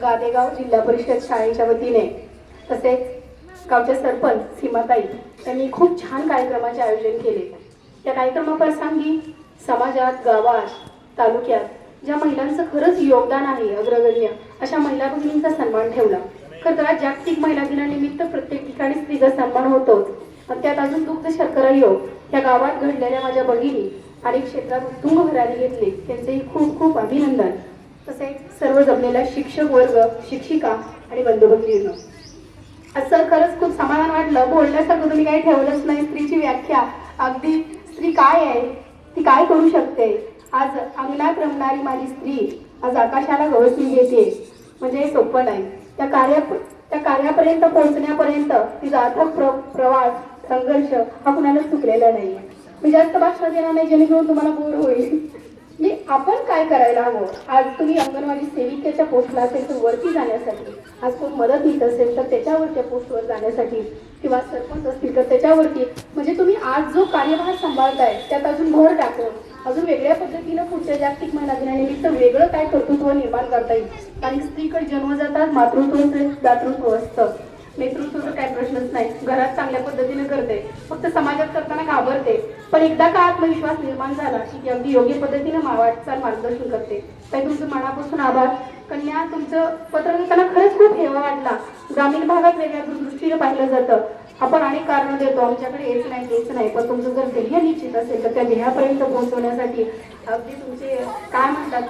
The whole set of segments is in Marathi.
गादेगाव जिल्हा परिषद शाळेच्या वतीने तसेच गावचे सरपंच सीमाताई यांनी खूप छान कार्यक्रमाचे आयोजन केले. त्या कार्यक्रमाप्रसंगी समाजात गावात तालुक्यात ज्या महिलांचं खरंच योगदान आहे अग्रगण्य अशा महिला भगिनींचा सन्मान ठेवला. खरं तर जागतिक महिला दिनानिमित्त प्रत्येक ठिकाणी स्त्रीचा सन्मान होतोच. आणि त्यात अजून दुग्ध शर्करा योग या गावात घडलेल्या माझ्या भगिनी आणि क्षेत्रात उत्तुंग भरारी घेतले त्यांचेही खूप खूप अभिनंदन. तसेच सर्व जमलेला शिक्षक वर्ग शिक्षिका आणि बंधू भगिनींनो असं खरंच खूप समाधान वाटलं. बोलण्यासारखं तुम्ही काही ठेवलंच नाही. स्त्रीची व्याख्या. अगदी स्त्री काय आहे? ती काय करू शकते? आज अंगणात रमणारी माझी स्त्री आज आकाशाला गवसणी घेते. म्हणजे हे सोपं नाही. त्या कार्या त्या कार्यापर्यंत पोहोचण्यापर्यंत तिचा अथक प्र प्रवास संघर्ष हा कुणाला चुकलेला नाही मी जास्त भाषण देणार नाही जेणेकरून तुम्हाला बोर होईल. मी आपण काय करायला हवं? आज तुम्ही अंगणवाडी सेविकेच्या पोस्टला असेल तर वरती जाण्यासाठी आज कोण मदत येत असेल तर त्याच्यावरच्या पोस्टवर जाण्यासाठी किंवा सरपंच असतील तर त्याच्यावरती. म्हणजे तुम्ही आज जो कार्यभार सांभाळताय त्यात अजून भर टाकून अजून वेगळ्या पद्धतीनं पुढच्या जागतिक महिला दिनानिमित्त वेगळं काय कर्तृत्व निर्माण करता येईल? कारण स्त्रीकडे जन्म जातात मातृत्व दातृत्व असतं. नेतृत्वाचा काही प्रश्नच नाही. घरात चांगल्या पद्धतीने करते. फक्त समाजात करताना घाबरते. पण एकदा का आत्मविश्वास निर्माण झाला की ती अगदी योग्य पद्धतीने वाटचाल मार्गदर्शन करते. ताई तुमचं मनापासून आभार. कन्या तुमचं पत्र लिहिताना खरंच खूप हेवा वाटला. ग्रामीण भागात वेगळ्या दृष्टीने पाहिलं जातं. आपण अनेक कारण देतो. आमच्याकडे हेच नाही तेच नाही. पण तुमचं जर ध्येय निश्चित असेल तर त्या ध्येयापर्यंत पोहोचवण्यासाठी अगदी तुमचे काय म्हणतात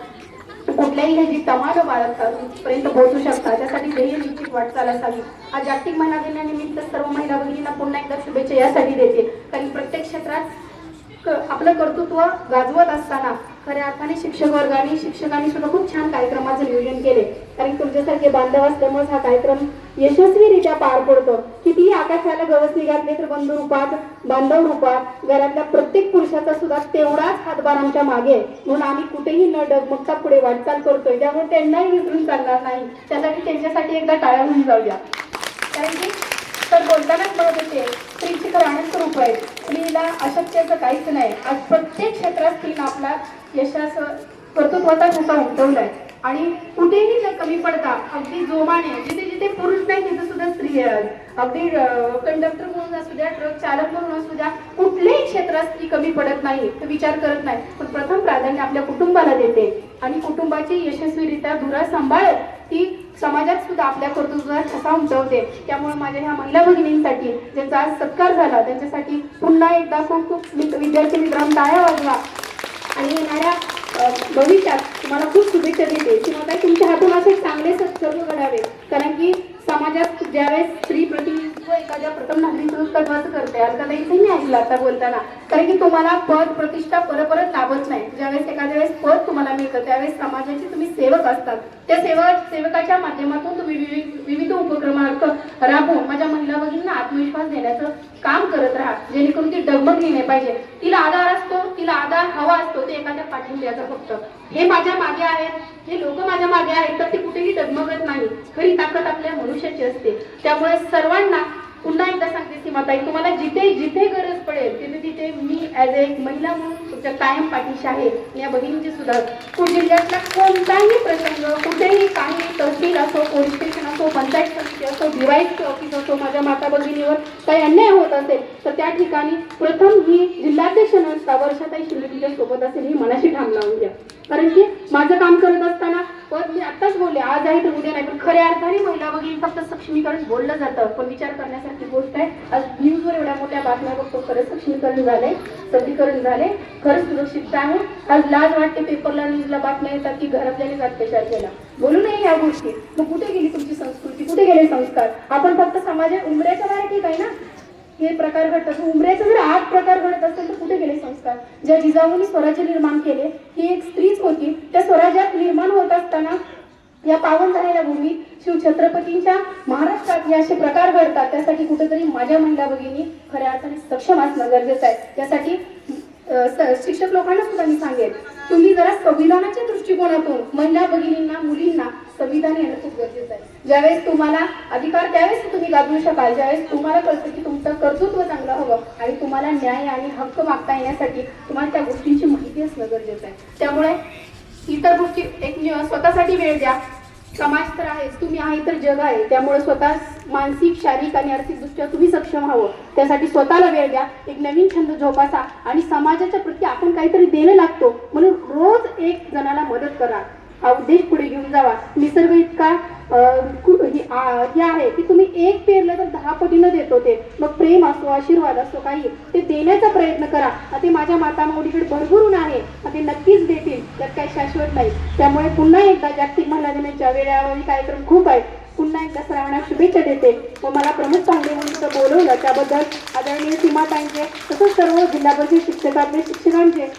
कुठल्याही जी तमाड बाळगतात पर्यंत पोहोचू शकता. त्यासाठी ध्येय निश्चित वाटचाल असावी हा जागतिक महिला दिनानिमित्त सर्व महिला भगिनींना पुन्हा एकदा शुभेच्छा यासाठी देते. कारण प्रत्येक क्षेत्रात आपलं कर्तृत्व गाजवत असताना खऱ्या अर्थाने शिक्षक वर्गाने शिक्षकांनी सुद्धा खूप छान कार्यक्रमाचं नियोजन केले. कारण तुमच्यासारखे बांधव असल्यामुळे हा कार्यक्रम यशस्वीरित्या पार पडतो. कितीही आकाशाला गवसणी घातले तर बंधू रूपात बांधव रूपात घरातल्या प्रत्येक पुरुषाचा सुद्धा तेवढाच हातभार आमच्या मागे आहे. म्हणून आम्ही कुठेही न डगमगता पुढे वाटचाल करतोय. त्यामुळे त्यांनाही विसरून चालणार नाही. त्यासाठी त्यांच्यासाठी एकदा टाळ्या होऊन जाऊया. कारण की तर बोलतानाच म्हणत होते स्त्रीचे तर अनेक रूप आहेत. स्त्रीला अशक्याचं काहीच नाही. आज प्रत्येक क्षेत्रात स्त्रीनं आपला यशास कर्तृत्वाचा ठसा उमटवलाय. आणि कुठेही न कमी पडता अगदी जोमाने जिथे जिथे पुरुष नाही तिथे सुद्धा स्त्री अगदी कंडक्टर म्हणून असू द्या ट्रक चालक म्हणून असू द्या कुठल्याही क्षेत्रात स्त्री कमी पडत नाही तर विचार करत नाही. पण प्रथम प्राधान्य आपल्या कुटुंबाला देते. आणि कुटुंबाची यशस्वीरित्या धुरा सांभाळत ती समाजात सुद्धा आपल्या कर्तृत्वात ठसा उमटवते. त्यामुळे माझ्या ह्या महिला भगिनींसाठी ज्यांचा आज सत्कार झाला त्यांच्यासाठी पुन्हा एकदा खूप खूप विद्यार्थी मित्रांना टाळ्या वाजवा. आणि येणाऱ्या भविष्यात तुम्हाला खूप शुभेच्छा देते. किंवा काही तुमच्या हातून असे चांगले सत्सर्ग घडावे. कारण की समाजात ज्यावेळेस स्त्री प्रतिनिधित्व एखाद्या प्रथम नागरिकत्वाचं करते अलकाताईचंही मी ऐकलं आता बोलताना. कारण की तुम्हाला पद प्रतिष्ठा परत परत लाभत नाही. ज्यावेळेस एखाद्या वेळेस पद तुम्हाला मिळतं त्यावेळेस समाजाचे तुम्ही सेवक असतात. त्या सेवा सेवकाच्या माध्यमातून तुम्ही विविध विविध उपक्रमार्थ राबवून माझ्या महिला भगिनींना आत्मविश्वास देण्याचं काम करत राहा. जेणेकरून ती डगमगली नाही पाहिजे. तिला आधार असतो आधार हवा असतो ते एखाद्या पाठिंब्याचा फक्त. हे माझ्या मागे आहेत हे लोक माझ्या मागे आहेत तर ते कुठेही डगमगत नाही. खरी ताकद आपल्या मनुष्याची असते. त्यामुळे सर्वांना पुन्हा एकदा सांगते सीमाताई तुम्हाला जिथे जिथे गरज पडेल तिथे तिथे मी ॲज अ एक महिला म्हणून तुमच्या कायम पाठीशी आहे. या बहिणीची सुद्धा खूप जिल्ह्यातला कोणताही प्रसंग कुठेही काही तहसील असो पोलीस स्टेशन असो पंचायत समिती असो डिवाईस ऑफिस असो माझ्या माता भगिनीवर काही अन्याय होत असेल तर त्या ठिकाणी प्रथम ही जिल्हाध्यक्ष नसता वर्षाताई शिंदे सोबत असेल ही मनाशी ठाम लावून घ्या. कारण की माझं काम करत असताना पण मी आत्ताच बोलले आज आहे तर उद्या नाही पण खऱ्या अर्थाने महिला भगिनी फक्त सक्षमीकरण बोललं जातं. पण विचार करण्यासारखी गोष्ट आहे. आज न्यूजवर एवढ्या मोठ्या बातम्या बघतो खरंच सक्षमीकरण झालंय. समीकरण झाले. खरंच सुरक्षितता आहे. आज लाज वाटते पेपरला न्यूजला बातम्या येतात की घरातल्यानेच अत्याचार केला. बोलू नये या गोष्टी. मग कुठे गेली तुमची संस्कृती? कुठे गेले संस्कार? आपण फक्त समाजात उमऱ्याच्या बाहेर ठीक आहे ना? हे प्रकार घडतात असं. उमऱ्याचा जर आठ प्रकार घडत असेल तर कुठे गेले संस्कार? ज्या जिजाऊंनी स्वराज्य निर्माण केले ही एक स्त्रीच होती. त्या स्वराज्यात निर्माण होत असताना या पावन झालेल्या भूमीत शिवछत्रपतींच्या महाराष्ट्रात हे असे प्रकार घडतात. त्यासाठी कुठेतरी माझ्या महिला भगिनी खऱ्या अर्थाने सक्षम असणं गरजेचं आहे. त्यासाठी स- शिक्षक लोकांना सुद्धा मी सांगेन तुम्ही जरा संविधानाच्या दृष्टिकोनातून महिला भगिनींना मुलींना संविधान येणं खूप गरजेचं आहे. ज्यावेळेस तुम्हाला अधिकार त्यावेळेस तुम्ही गाजवू शकाल. ज्यावेळेस तुम्हाला कळतं की तुमचं कर्तृत्व चांगलं हवं आणि तुम्हाला न्याय आणि हक्क मागता येण्यासाठी तुम्हाला त्या गोष्टींची माहिती असणं गरजेचं आहे. त्यामुळे इतर गोष्टी एक स्वतःसाठी वेळ द्या. समाज तर आहेच तुम्ही आहे तर जग आहे. त्यामुळे स्वतः मानसिक शारीरिक आणि आर्थिकदृष्ट्या तुम्ही सक्षम व्हावं. त्यासाठी स्वतःला वेळ द्या. एक नवीन छंद जोपासा आणि समाजाच्या प्रती आपण काहीतरी देणं लागतो म्हणून रोज एक जणाला मदत करा. हा उद्देश पुढे घेऊन जावा. निसर्ग इतका अं, ही आ- हे आहे की तुम्ही एक पेरलं तर दहा पटीनं देतो ते. मग प्रेम असो आशीर्वाद असो काही ते देण्याचा प्रयत्न करा. ते माझ्या माता माऊलीकडे भरभरून आहे. ते नक्कीच देतील. त्यात काही शाश्वत नाही. त्यामुळे पुन्हा एकदा जागतिक महिला दिनाच्या कार्यक्रम खूप आहे. पुन्हा एकदा सर्वांना शुभेच्छा देते. व मला प्रमुख पाहुणे म्हणून बोलवलं. त्याबद्दल आदरणीय सीमाताईंचे तसंच सर्व जिल्हा परिषद शिक्षकांचे शिक्षकांचे